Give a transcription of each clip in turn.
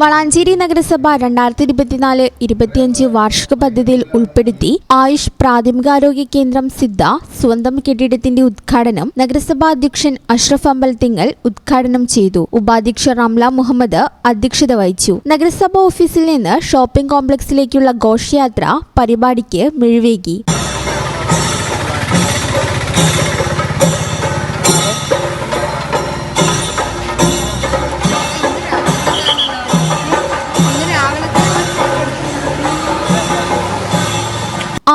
വളാഞ്ചേരി നഗരസഭ രണ്ടായിരത്തി ഇരുപത്തിനാല് ഇരുപത്തിയഞ്ച് വാർഷിക പദ്ധതിയിൽ ഉൾപ്പെടുത്തി ആയുഷ് പ്രാഥമികാരോഗ്യ കേന്ദ്രം സിദ്ധ സ്വന്തം കെട്ടിടത്തിന്റെ ഉദ്ഘാടനം നഗരസഭാ അധ്യക്ഷൻ അഷ്റഫ് അമ്പലത്തിങ്ങൽ ഉദ്ഘാടനം ചെയ്തു. ഉപാധ്യക്ഷ റംല മുഹമ്മദ് അധ്യക്ഷത വഹിച്ചു. നഗരസഭാ ഓഫീസിൽ നിന്ന് ഷോപ്പിംഗ് കോംപ്ലക്സിലേക്കുള്ള ഘോഷയാത്ര പരിപാടിക്ക് മിഴിവേകി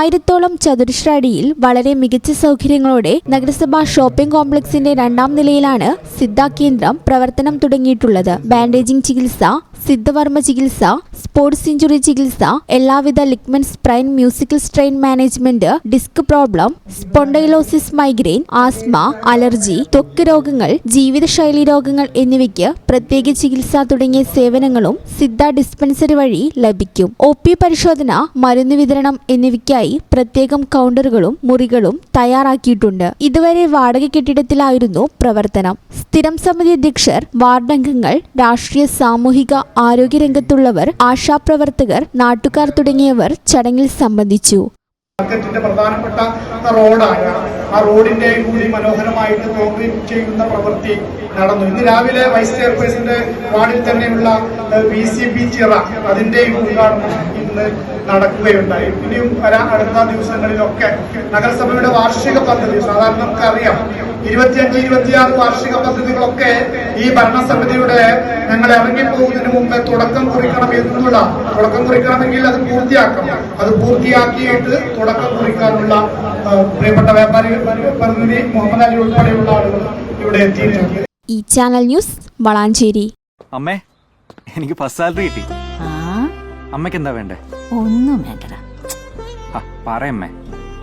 ആയിരത്തോളം ചതുരശ്ര അടിയിൽ വളരെ മികച്ച സൗകര്യങ്ങളോടെ നഗരസഭാ ഷോപ്പിംഗ് കോംപ്ലക്സിന്റെ രണ്ടാം നിലയിലാണ് സിദ്ധ കേന്ദ്രം പ്രവർത്തനം തുടങ്ങിയിട്ടുള്ളത്. ബാൻഡേജിംഗ് ചികിത്സ സിദ്ധവർമ്മ ചികിത്സ സ്പോർട്സ് ഇഞ്ചുറി ചികിത്സ എല്ലാവിധ ligament sprain musical strain management disc problem spondylosis migraine asthma allergy ത്വക്ക് രോഗങ്ങൾ ജീവിതശൈലി രോഗങ്ങൾ എന്നിവയ്ക്ക് പ്രത്യേക ചികിത്സ തുടങ്ങിയ സേവനങ്ങളും സിദ്ധ ഡിസ്പെൻസറി വഴി ലഭിക്കും. ഒ പി പരിശോധന മരുന്ന് വിതരണം എന്നിവയ്ക്കായി പ്രത്യേകം കൗണ്ടറുകളും മുറികളും തയ്യാറാക്കിയിട്ടുണ്ട്. ഇതുവരെ വാടക കെട്ടിടത്തിലായിരുന്നു പ്രവർത്തനം. സ്ഥിരം സമിതി അധ്യക്ഷർ വാർഡംഗങ്ങൾ രാഷ്ട്രീയ സാമൂഹിക ആരോഗ്യ രംഗത്തുള്ളവർ ആശാപ്രവർത്തകർ നാട്ടുകാർ തുടങ്ങിയവർ ചടങ്ങിൽ സംബന്ധിച്ചു. മാർക്കറ്റിന്റെ പ്രധാനപ്പെട്ട റോഡായ ആ റോഡിന്റെ കൂടി മനോഹരമായിട്ട് കോൺക്രീറ്റ് ചെയ്യുന്ന പ്രവൃത്തി നടന്നു. ഇന്ന് രാവിലെ വൈസ് ചെയർപേഴ്സന്റെ വാർഡിൽ തന്നെയുള്ള ബി സി ബി ചിറ അതിന്റെയും ഉദ്ഘാടനം ഇന്ന് നടക്കുകയുണ്ടായി. ഇനിയും വരാൻ അടുത്ത ദിവസങ്ങളിലൊക്കെ നഗരസഭയുടെ വാർഷിക പദ്ധതി സാധാരണ നമുക്കറിയാം. ഇരുപത്തിയഞ്ച് ഇരുപത്തിയാറ് വാർഷിക പദ്ധതികളൊക്കെ ഈ ഭരണസമിതിയുടെ ഞങ്ങൾ ഇറങ്ങിപ്പോകുന്നതിന് മുമ്പേ തുടക്കം കുറിക്കണം എന്നുള്ള തുടക്കം കുറിക്കണമെങ്കിൽ അത് പൂർത്തിയാക്കണം. അത് പൂർത്തിയാക്കിയിട്ട് തുടക്കം കുറിക്കാനുള്ള പ്രിയപ്പെട്ട വ്യാപാരി പ്രതിനിധി മുഹമ്മദ് അലി ഉൾപ്പെടെയുള്ള ആളുകൾ ഇവിടെ എത്തിയിട്ടുണ്ട്. ഈ ചാനൽ ന്യൂസ് വളാഞ്ചേരി. അമ്മേ എനിക്ക് ഫസ്റ്റ് സാലറി കിട്ടി. ആ? അമ്മയ്ക്ക് എന്താ വേണ്ടേ? ഒന്നും വേണ്ടടാ. ആ പറയമ്മേ